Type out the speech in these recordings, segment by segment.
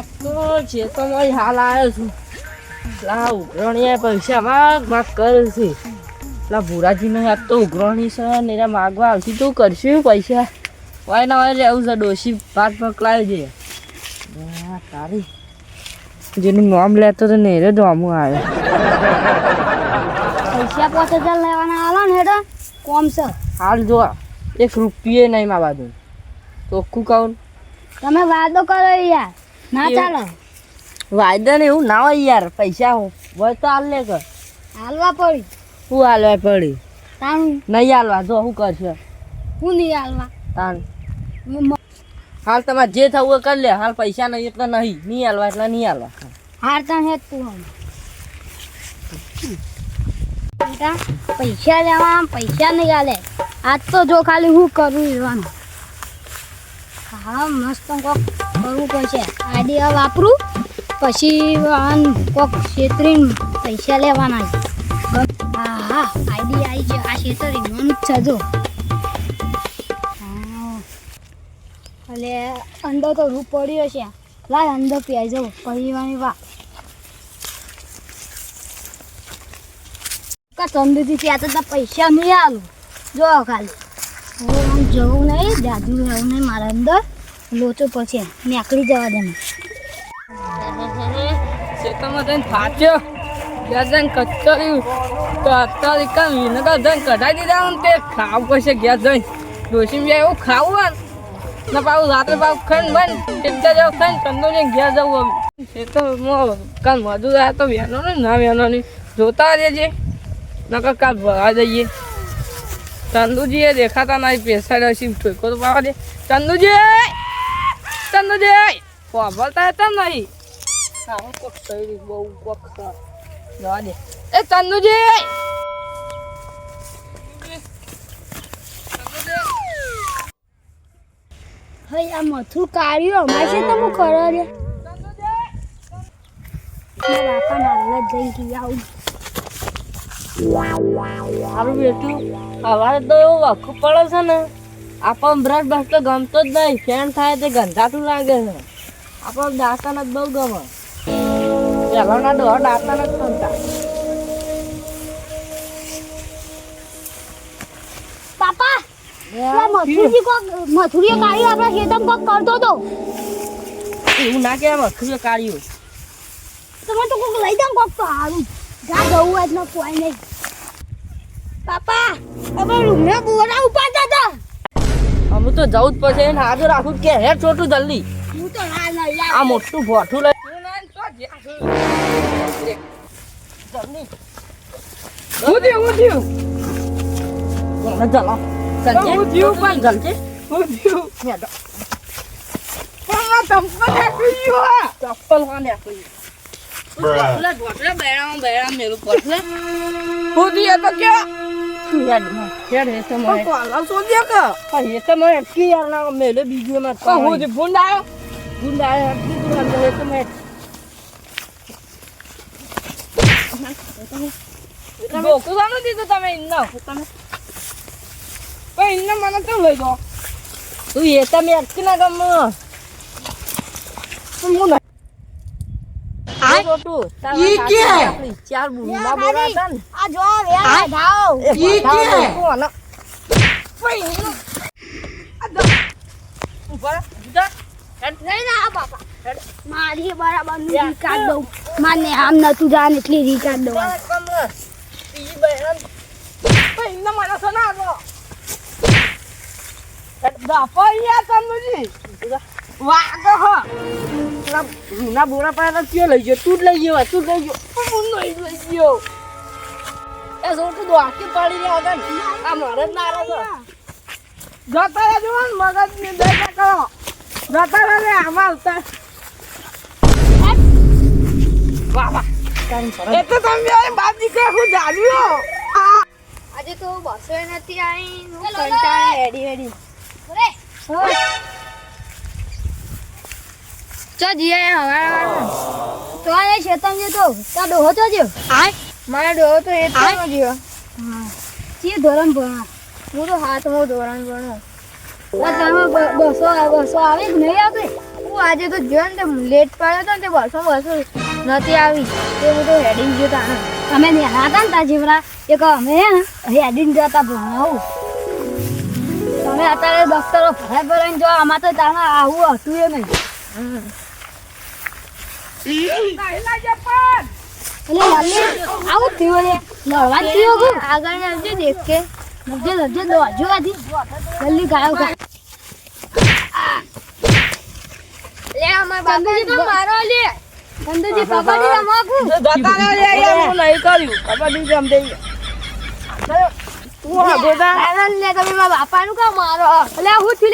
આ તો ખેતરમાં હાલ આવ્યો છું. લા ઉઘરણીએ પૈસા માગ માગ કરે છે. લા ભુરાજીને આજ તો ઉઘરણી છે ને એના માગવા આવતી તું કરશું પૈસા. વાય ના વાય રહેવું છે ડોશી ભાત પકલાય છે. તારી. જેનું નામ લેતો તો ને રે દોમું આવ્યો પૈસા પાંચ હજાર લેવાના આલો ને હેડો. કોમ છે. હાલ જો એક રૂપિયે નહીં માં બાજુ ચોખ્ખું કહું તમે વાદો કરો યાર. ના ચાલો. વાયદા ને એવું ના હોય યાર પૈસા હોય તો હાલ લે કર હાલવા પડી. હું હાલવા પડી? તાણ. નહીં હાલવા જો શું કરશે? હું નહીં હાલવા. તાણ. હાલ તમારે જે થવું હોય કરી લે હાલ પૈસા નહીં એટલે નહીં. નહીં હાલવા એટલે નહીં હાલવા. હાર તાણ હેત તું પૈસા લેવા પૈસા નહીં હાલે આજ તો જો ખાલી હું કરું એવાનું. હા, મસ્ત કોક કરવું પડશે. આઈડિયા વાપરું, પછી કોક છેતરીને પૈસા લેવાના છે. હા હા આઈડિયા આવી છે. આ છેતરી, મન છે જો. એટલે અંદર તો રૂપ પડ્યો છે. લાય અંદર પીઆઈ જવું પરિવાની વા કા તંદુરથી ત્યાં તો પૈસા નહીં આલું. જો ખાલી. હું જવું નહીં દાદુ રહેવું નહીં મારા અંદર. લોચો પછી નીકળી જવા દે. ખેતરમાં જઈને ફાટ્યો દીધા ને તે ખાવું પડશે ગેસ જઈને. ડોસી બી એવું ખાવું ને? ને પાછું રાત્રે પાછું ખાઈને બંધ ટીપતા જેવું ખાઈને કંદોને ઘેર જવું હવે ખેતરમાં કાલ તો વેનો ને ના વેનો નહીં. જોતા રહેજે. નકર કાલ ભરવા જઈએ. ચંદુજી એ દેખાતા નહીં, પેસાડ્યા શિવ ઠોકો તો પાવા દે. ચંદુજી! ચંદુજી વાપરતા હતા નહીં. આવું કોક થઈ બહુ કોક જવા દે. એ ચંદુજી! હઈ આ મથું કાઢ્યું અમારે છે તમે કરો રે? બાપા નાલા જઈ ગયા આવું. સારું સવારે તો એવું વાખું પડે છે ને. આપણને બ્રશ બસ તો ગમતો જ નહીં. ફેન થાય તે ગંધાતું લાગે છે. આપણને દાંતન જ બહુ ગમે. પહેલાના ડોહ દાંતન જ ગમતા. પાપા કોક મથુરીઓ કાઢ્યું આપણા ખેતમ કોક કરતો તો. એવું ના કહેવાય મખીએ કાઢ્યું. તમે તો કોક લઈ જાવ કોક તો હારું. જા જવું હોય કોઈ નહીં. પાપા અમે રૂમને બોરા તો જવું જ પડશે એને હાજર રાખું કે હે છોટું જલ્દી. હું તો ના આ મોટું ભોઠું લઈ હું થયું હું થયું? જલો. સંજય હું જીવ પણ- જલજે હું થયું? હેડો. પણ આ ચંપલ નાખી ગયું આ. ચપ્પલ કોને આપી ભોટલે ભોટલે બેરામ બેરામ મેલું ભોટલે હું થયું તો કે હેડ હેડ હે તો પણ મને કોલર શોધ્યો કે. હા તો મને અટકી યાર ના મેલે બીજું માં પણ હું થયું ફોન આવ્યો ગુંડા અટકી તું અંદર એ તો મેં ધોકું શાનું દીધું તમે ઇન્નો તમે પણ ઇન્નો મને કેમ લઈ દો તું તો મેં અટકી ના ગમ. હું ઈ કે? આપણી ચાર બુના બોરા આ જો જાઓ એ ઈ કે? આ ધો- ઊભા રહો, ઊભા નહીં ના બાપા. મારી બરાબરનું રીકાર્ડ દઉં. માને આમ નતું જાન એટલી રીકાર્ડ દઉં. યાર વાગો હો. પેલા રૂના બોરા પાસે કયો લઈ ગયો? તું જ લઈ ગયો તું જ લઈ ગયો. હું નહીં લઈ ગયો. એ જો તું આખી પાડી રહ્યા હતા આ મારે જ ના રહે જતા રહેજો મગજની દેખા કરો. જતા રહે આમાં આવતા. વાહ વાહ. એ તો તમે આ બાપ દીકરા હું જાણ્યો. આજે તો બસો નથી આવી હું કંટાળે હેડી હેડી ચો જીએ હવા તો આ શેતમ જે તો તા ડોહો તો જો આય. મારા ડોહો તો એ તો જો હા. ચી ધોરણ ભણા? હું તો હાથમાં ધોરણ ભણો. બસો બસો આવે નહીં આવતી હું આજે તો જો ને તે લેટ પડ્યો તો ને તે બસો બસો નથી આવી. તે બધું હેડિંગ ગયો તા અમે નેહા હતા ને તા જીવરા એક અમે હે ને હેડિંગ જતા ભણાવું. તમે અત્યારે ડોક્ટરો ભરાય ભરાઈને જો આમાં તો તારા આવું હતું એ નહીં. આવું થયું બાપુજી તો મારો લે ચંદુજી કબડ્ડી રમવાકુ જતા લે યાર હું નહીં કર્યું મારો. એટલે હું છું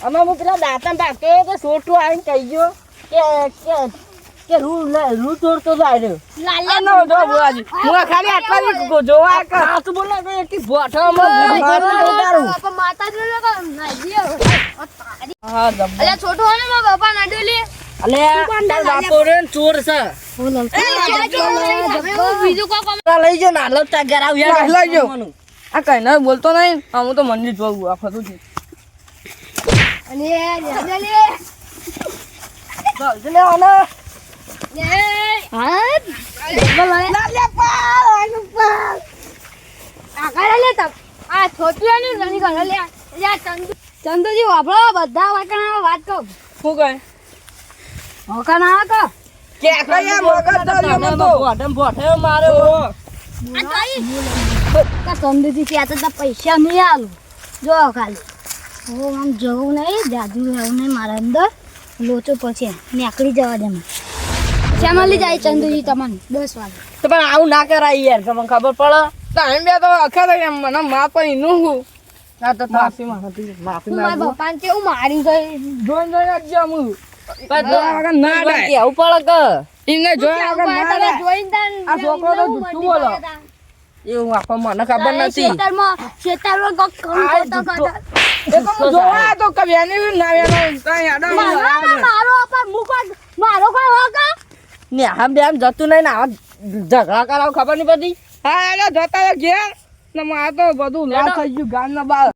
અમે હું પેલા દાંતણ ભાગતો કે સોટું આવીને કહી ગયો કે કે કે રૂ રૂ તોડતો જાય રહ્યો લાલે નો જો બુઆજી હું ખાલી આટલા જોવા કર હાથ બોલે કે એક ભોઠામાં બાપા માતા જો લગા નાજી હા જબ્બર અલ્યા છોટો હોય ને બાપા ના બોલતો નહીં હું તો મંદિર જોઉં આ ફતું છે ચંદુજી વાપરો બધા વાકણા વાત કહું. શું કહે? હોકા ના કે કયા મગજ દરિયો તો ભોઠે ભોઠે મારે આ કા ચંદુજી કે આ તો પૈસા નહીં આલું. જો ખાલી. હું આમ જવું નહીં જાદુ રહેવું નહીં મારા અંદર. લોચો પછી નીકળી જવા દે મને. શ્યામા જાય ચંદુજી તમને? દસ વાગે. તો પણ આવું ના કરાય યાર તમને ખબર પડે? ટાઈમ બે તો અખર એમ મને માપનું હું. ના તો માફી. માફી હું મારા પપ્પાને કેવું મારી ગઈ જોઈ જોઈ આપજો હું. ના ના મને ખબર નથી. જોવા તો ના મારો ના કોઈ હોકા ને આમ જતું નહીં ને આ ઝઘડા કરાવ ખબર નહીં પડી? હા એટલે જતા ને મારે તો બધું લાલ થઈ ગયું ગામ ના બાર